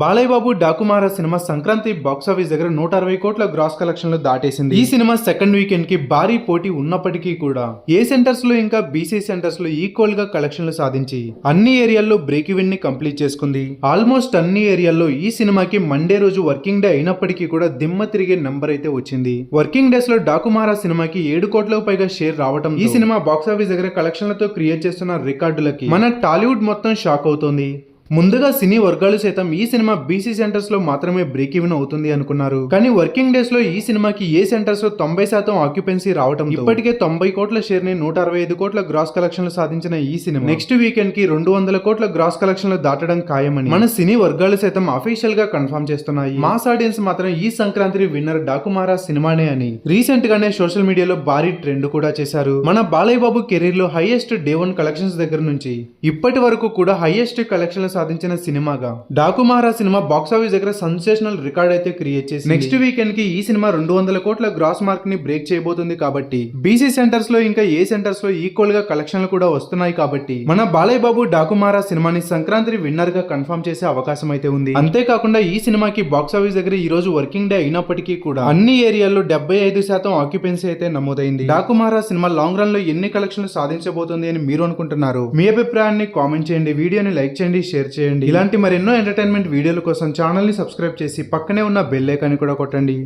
బాలయ్య బాబు డాకుమారా cinema Sankranti box office దగ్గర నూట అరవై కోట్ల గ్రాస్ కలెక్షన్లు దాటేసింది. ఈ సినిమా సెకండ్ వీకెండ్కి భారీ పోటీ ఉన్నప్పటికీ కూడా ఏ సెంటర్స్లో ఇంకా బీసీ సెంటర్స్లో ఈక్వల్గా కలెక్షన్లు సాధించి అన్ని ఏరియాల్లో బ్రేక్ ఈవెన్ని కంప్లీట్ చేసుకుంది. ఆల్మోస్ట్ అన్ని ఏరియాల్లో ఈ సినిమాకి మండే రోజు వర్కింగ్ డే అయినప్పటికీ కూడా దిమ్మ తిరిగే నంబర్ అయితే వచ్చింది. వర్కింగ్ డేస్లో డాకుమారా సినిమాకి ఏడు కోట్లకు పైగా షేర్ రావటం ఈ సినిమా బాక్సాఫీస్ దగ్గర కలెక్షన్లతో క్రియేట్ చేస్తున్న రికార్డులకి మన టాలీవుడ్ మొత్తం షాక్ అవుతోంది. ముందుగా సినీ వర్గాలు సైతం ఈ సినిమా బీసీ సెంటర్స్లో మాత్రమే బ్రేక్ ఈవెన్ అవుతుంది అనుకున్నారు. కానీ వర్కింగ్ డేస్లో ఈ సినిమాకి ఏ సెంటర్స్లో తొంభై శాతం ఆక్యుపెన్సీ రావడం ఇప్పటికే తొంభై కోట్ల షేర్ని నూట అరవై ఐదు కోట్ల గ్రాస్ కలెక్షన్లు సాధించిన ఈ సినిమా. నెక్స్ట్ వీకెండ్కి రెండు వందల కోట్ల గ్రాస్ కలెక్షన్లు దాటడం ఖాయమని మన సినీ వర్గాలు సైతం అఫీషియల్గా కన్ఫర్మ్ చేస్తున్నాయి. మాస్ ఆడియన్స్ మాత్రం ఈ సంక్రాంతి విన్నర్ డాకుమారా సినిమానే అని రీసెంట్ గానే సోషల్ మీడియాలో భారీ ట్రెండ్ కూడా చేశారు. మన బాలయ్య బాబు కెరీర్లో హైయెస్ట్ డే వన్ కలెక్షన్స్ దగ్గర నుంచి ఇప్పటి వరకు కూడా హైయెస్ట్ కలెక్షన్లు సాధించిన సినిమాగా. డాకుమారా సినిమా బాక్సాఫీస్ దగ్గర సెన్సేషనల్ రికార్డ్ అయితే క్రియేట్ చేసి నెక్స్ట్ వీకెండ్కి ఈ సినిమా రెండు వందల కోట్ల గ్రాస్ మార్క్ని బ్రేక్ చేయబోతుంది కాబట్టి. బీసీ సెంటర్స్లో ఇంకా ఏ సెంటర్స్లో ఈక్వల్గా కలెక్షన్లు కూడా వస్తున్నాయి కాబట్టి. మన బాలయ్య బాబు డాకుమారా సినిమాని సంక్రాంతి విన్నర్గా కన్ఫర్మ్ చేసే అవకాశం అయితే ఉంది. అంతేకాకుండా ఈ సినిమాకి బాక్సాఫీస్ దగ్గర ఈ రోజు వర్కింగ్ డే అయినప్పటికీ కూడా అన్ని ఏరియాల్లో డెబ్బై ఐదు శాతం ఆక్యుపెన్సీ అయితే నమోదైంది. డాకుమారా సినిమా లాంగ్ రన్లో ఎన్ని కలెక్షన్లు సాధించబోతుంది అని మీరు అనుకుంటున్నారు? మీ అభిప్రాయాన్ని కామెంట్ చేయండి. వీడియోని లైక్ చేయండి షేర్ చేయండి. ఇలాంటి మరెన్నో ఎంటర్టైన్మెంట్ వీడియోల కోసం ఛానల్ని సబ్స్క్రైబ్ చేసి పక్కనే ఉన్న బెల్ ఐకాన్ కూడా కొట్టండి.